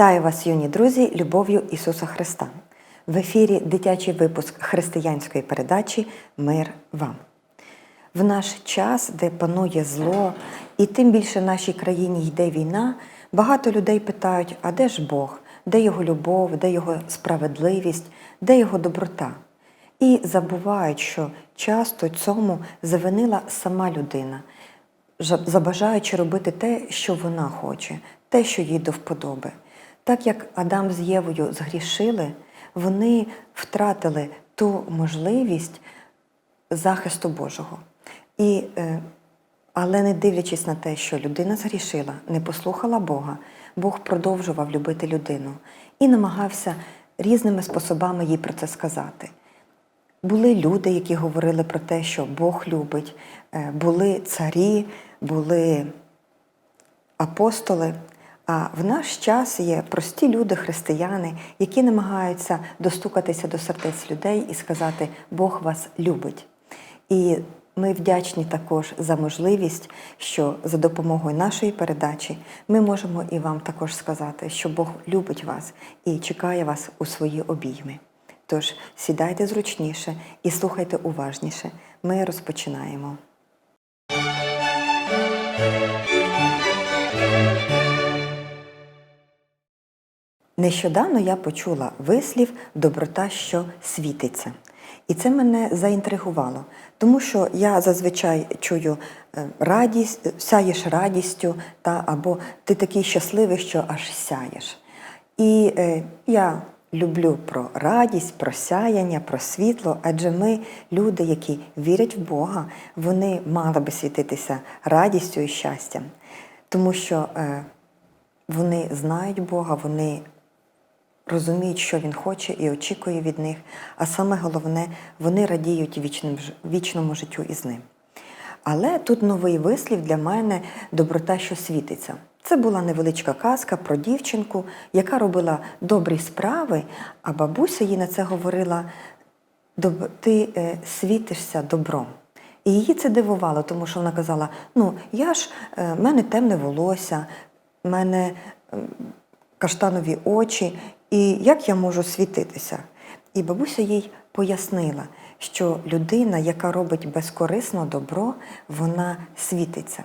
Вітаю вас, юні друзі, любов'ю Ісуса Христа. В ефірі дитячий випуск християнської передачі Мир вам. В наш час, де панує зло, і тим більше в нашій країні йде війна, багато людей питають: а де ж Бог, де його любов, де його справедливість, де його доброта? І забувають, що часто цьому завинила сама людина, забажаючи робити те, що вона хоче, те, що їй до вподоби. Так як Адам з Євою згрішили, вони втратили ту можливість захисту Божого. І, е, але не дивлячись на те, що людина згрішила, не послухала Бога, Бог продовжував любити людину і намагався різними способами їй про це сказати. Були люди, які говорили про те, що Бог любить, е, були царі, були апостоли. А в наш час є прості люди, християни, які намагаються достукатися до сердець людей і сказати, Бог вас любить. І ми вдячні також за можливість, що за допомогою нашої передачі ми можемо і вам також сказати, що Бог любить вас і чекає вас у свої обійми. Тож сідайте зручніше і слухайте уважніше. Ми розпочинаємо. Нещодавно я почула вислів доброта, що світиться. І це мене заінтригувало, тому що я зазвичай чую е, радість, сяєш радістю, та, або ти такий щасливий, що аж сяєш. І е, я люблю про радість, про сяяння, про світло, адже ми, люди, які вірять в Бога, вони мали би світитися радістю і щастям, тому що е, вони знають Бога, вони розуміють, що він хоче і очікує від них. А саме головне, вони радіють вічним, вічному життю із ним. Але тут новий вислів для мене доброта, що світиться. Це була невеличка казка про дівчинку, яка робила добрі справи, а бабуся їй на це говорила: ти е, світишся добром. І її це дивувало, тому що вона казала: ну, я ж, е, в мене темне волосся, в мене каштанові очі, і як я можу світитися? І бабуся їй пояснила, що людина, яка робить безкорисно добро, вона світиться.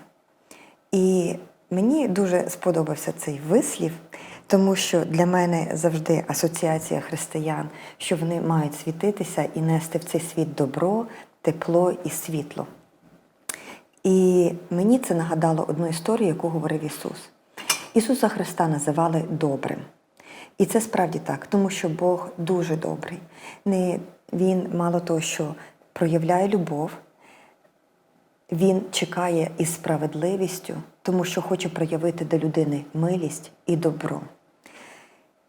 І мені дуже сподобався цей вислів, тому що для мене завжди асоціація християн, що вони мають світитися і нести в цей світ добро, тепло і світло. І мені це нагадало одну історію, яку говорив Ісус. Ісуса Христа називали добрим. І це справді так, тому що Бог дуже добрий. Не, він мало того, що проявляє любов, він чекає із справедливістю, тому що хоче проявити до людини милість і добро.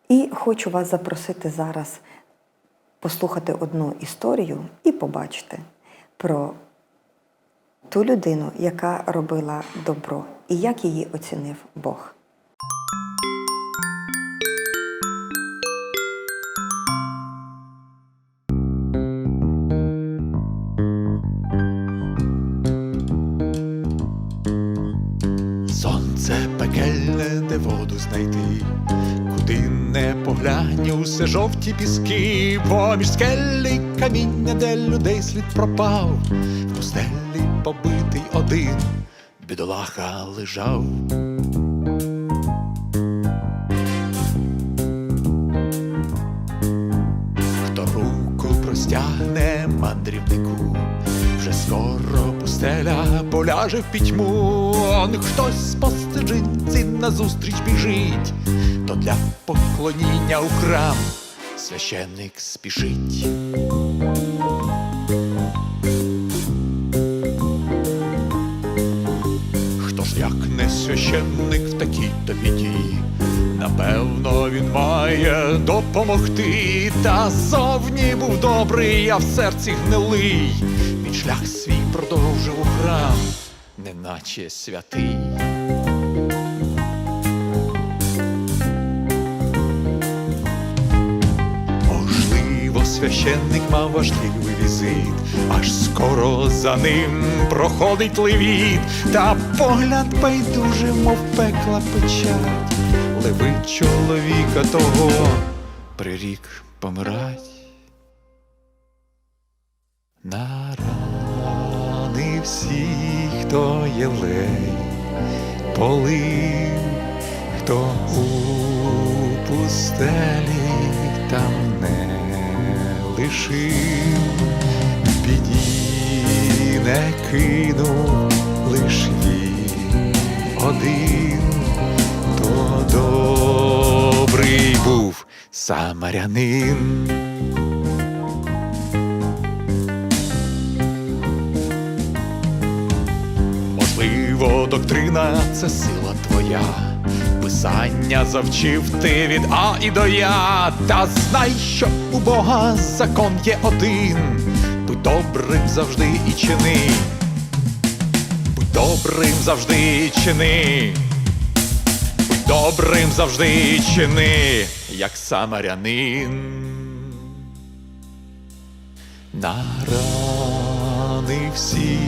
І хочу вас запросити зараз послухати одну історію і побачити про ту людину, яка робила добро, і як її оцінив Бог. Сонце пекельне, де воду знайти, куди не поглянь, усе жовті піски, поміж скелі каміння, де людей слід пропав, в пустелі побитий один, бідолаха лежав. Пустеля в пітьму. Он хтось стежинці назустріч біжить, то для поклоніння у храм священник спішить. Хто ж як не священник в такій то біді? Напевно, він має допомогти. Та зовні був добрий, а в серці гнилий. Він шлях свій продовжив у храм, неначе святий. Можливо, священник мав важливий візит, аж скоро за ним проходить левіт, та погляд байдуже, мов пекла печать, ви чоловіка того прирік помирать. На рани всі, хто єлей, полив, хто у пустелі там не лишив, в біді не кинув лиш він один, то добрий був самарянин. Доктрина це сила твоя. Писання завчив ти від А і до Я. Та знай, що у Бога закон є один. Будь добрим завжди і чини. Будь добрим завжди і чини. Будь добрим завжди і чини, як самарянин. На рани всі,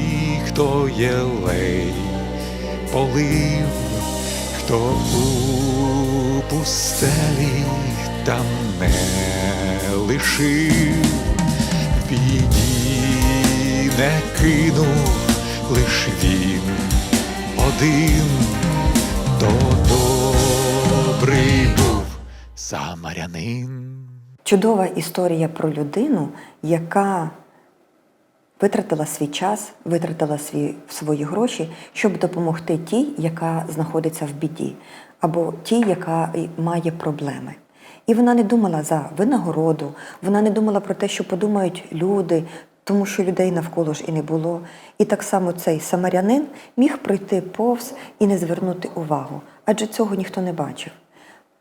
хто єлей полив, хто у пустелі там не лишив, в біді не кинув лиш він один, то добрий був самарянин. Чудова історія про людину, яка витратила свій час, витратила свій, свої гроші, щоб допомогти тій, яка знаходиться в біді, або тій, яка має проблеми. І вона не думала за винагороду, вона не думала про те, що подумають люди, тому що людей навколо ж і не було. І так само цей самарянин міг пройти повз і не звернути увагу, адже цього ніхто не бачив.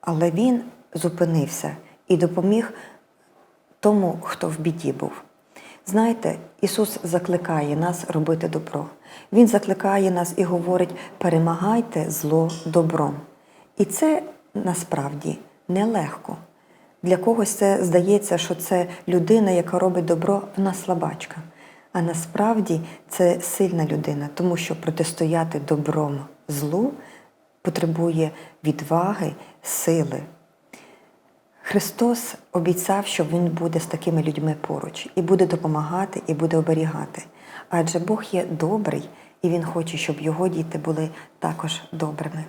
Але він зупинився і допоміг тому, хто в біді був. Знаєте, Ісус закликає нас робити добро. Він закликає нас і говорить: перемагайте зло добром. І це насправді нелегко. Для когось це здається, що це людина, яка робить добро, вона слабачка. А насправді це сильна людина, тому що протистояти добром злу потребує відваги, сили. Христос обіцяв, що Він буде з такими людьми поруч і буде допомагати, і буде оберігати. Адже Бог є добрий, і Він хоче, щоб його діти були також добрими.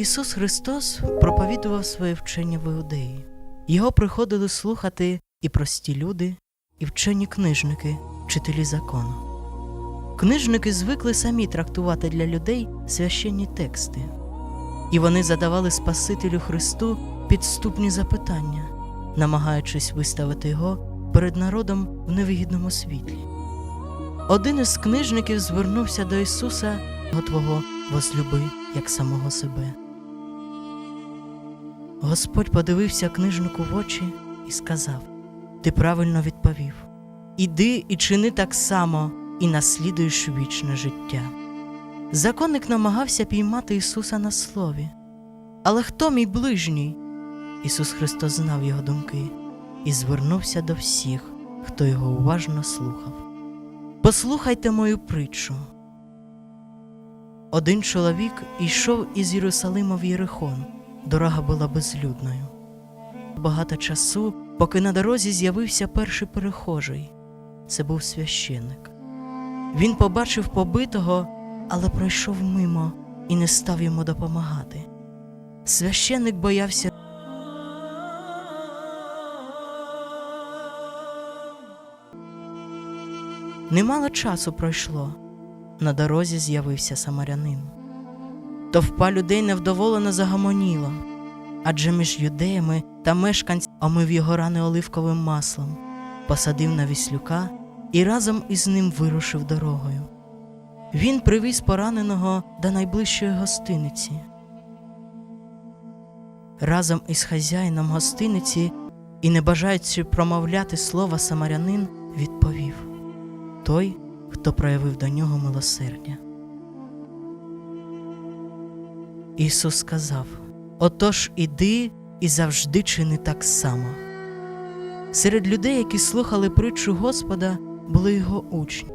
Ісус Христос проповідував своє вчення в Іудеї. Його приходили слухати і прості люди, і вчені книжники, вчителі закону. Книжники звикли самі трактувати для людей священні тексти, і вони задавали Спасителю Христу підступні запитання, намагаючись виставити його перед народом в невигідному світлі. Один із книжників звернувся до Ісуса, «Го Твого возлюби, як самого себе. Господь подивився книжнику в очі і сказав: Ти правильно відповів. Іди і чини так само, і наслідуєш вічне життя. Законник намагався піймати Ісуса на слові. Але хто мій ближній? Ісус Христос знав його думки і звернувся до всіх, хто його уважно слухав. Послухайте мою притчу. Один чоловік йшов із Єрусалима в Єрихон. Дорога була безлюдною. Багато часу, поки на дорозі з'явився перший перехожий. Це був священник. Він побачив побитого, але пройшов мимо і не став йому допомагати. Священник боявся. Немало часу пройшло. На дорозі з'явився самарянин. Товпа людей невдоволено загомоніла, адже між юдеями та мешканцями омив його рани оливковим маслом, посадив на віслюка і разом із ним вирушив дорогою. Він привіз пораненого до найближчої гостиниці. Разом із хазяїном гостиниці і, не бажаючи промовляти слова самарянин, відповів той, хто проявив до нього милосердя. Ісус сказав: Отож іди і завжди чини так само. Серед людей, які слухали притчу Господа, були його учні.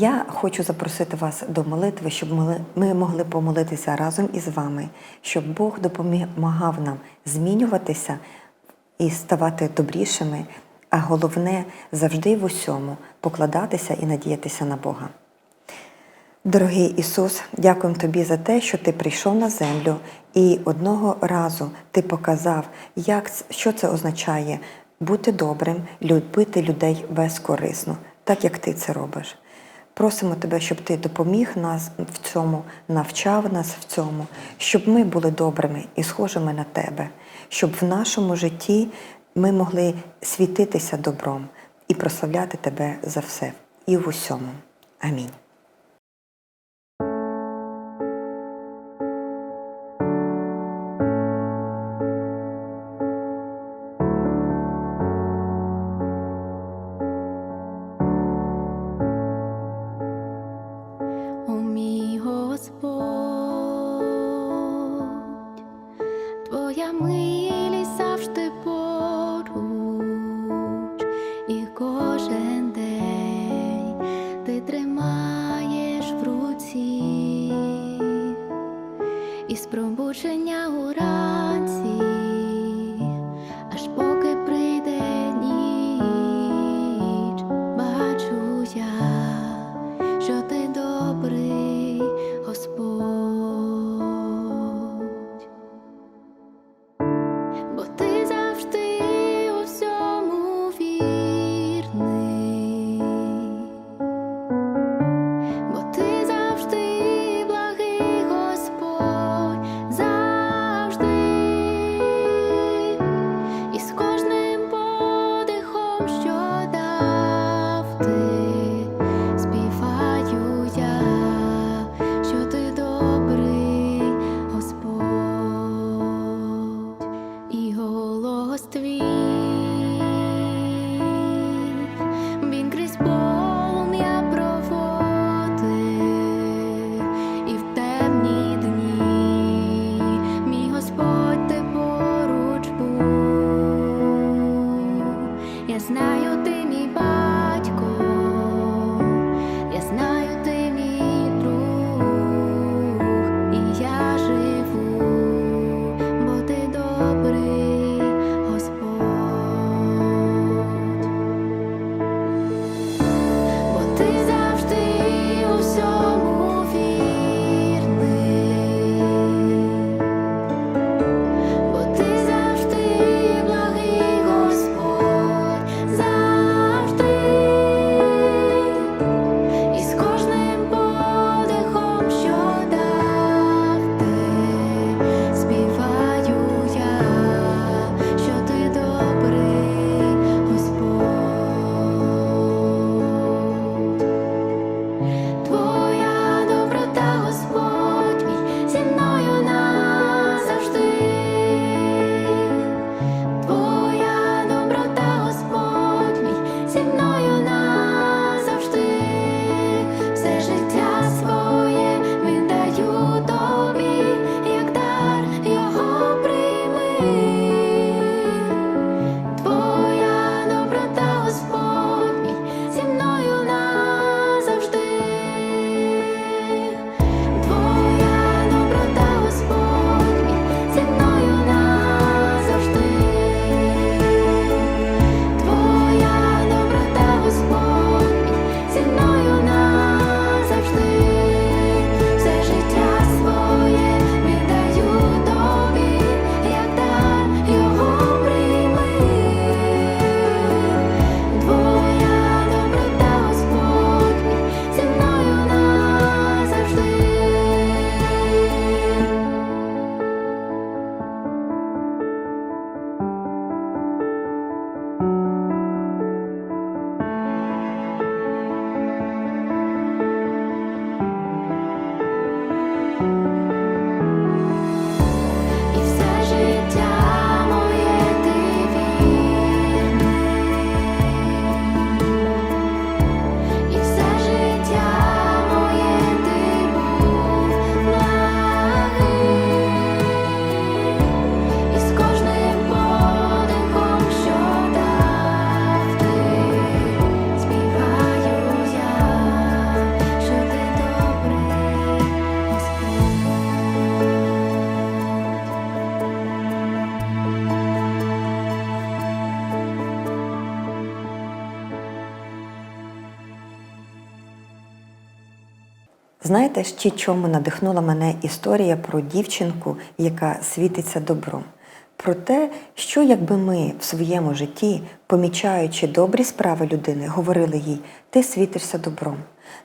Я хочу запросити вас до молитви, щоб ми могли помолитися разом із вами, щоб Бог допомагав нам змінюватися і ставати добрішими, а головне завжди в усьому покладатися і надіятися на Бога. Дорогий Ісус, дякуємо Тобі за те, що Ти прийшов на землю і одного разу Ти показав, як, що це означає бути добрим, любити людей безкорисно, так як Ти це робиш. Просимо Тебе, щоб Ти допоміг нас в цьому, навчав нас в цьому, щоб ми були добрими і схожими на Тебе, щоб в нашому житті ми могли світитися добром і прославляти Тебе за все і в усьому. Амінь. І з пробудження уранці, Знаєте, ще чому надихнула мене історія про дівчинку, яка світиться добром? Про те, що якби ми в своєму житті, помічаючи добрі справи людини, говорили їй, ти світишся добром.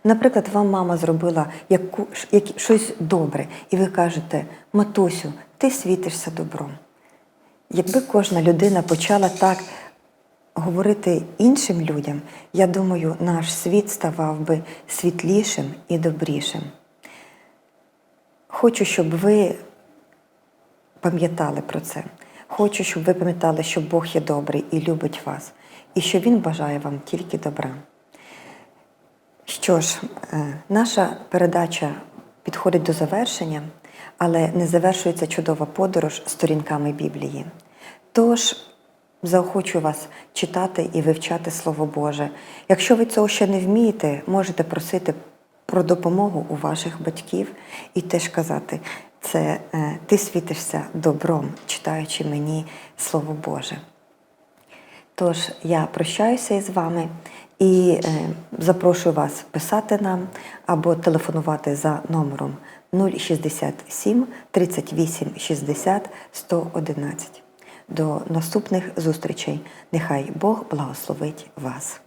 Наприклад, вам мама зробила яку, як, щось добре, і ви кажете, матусю, ти світишся добром. Якби кожна людина почала так говорити іншим людям, я думаю, наш світ ставав би світлішим і добрішим. Хочу, щоб ви пам'ятали про це. Хочу, щоб ви пам'ятали, що Бог є добрий і любить вас, і що Він бажає вам тільки добра. Що ж, е, наша передача підходить до завершення, але не завершується чудова подорож сторінками Біблії. Тож заохочу вас читати і вивчати Слово Боже. Якщо ви цього ще не вмієте, можете просити про допомогу у ваших батьків і теж казати, це е, ти світишся добром, читаючи мені Слово Боже. Тож я прощаюся із вами і е, запрошую вас писати нам або телефонувати за номером 067 38 60 111. До наступних зустрічей. Нехай Бог благословить вас.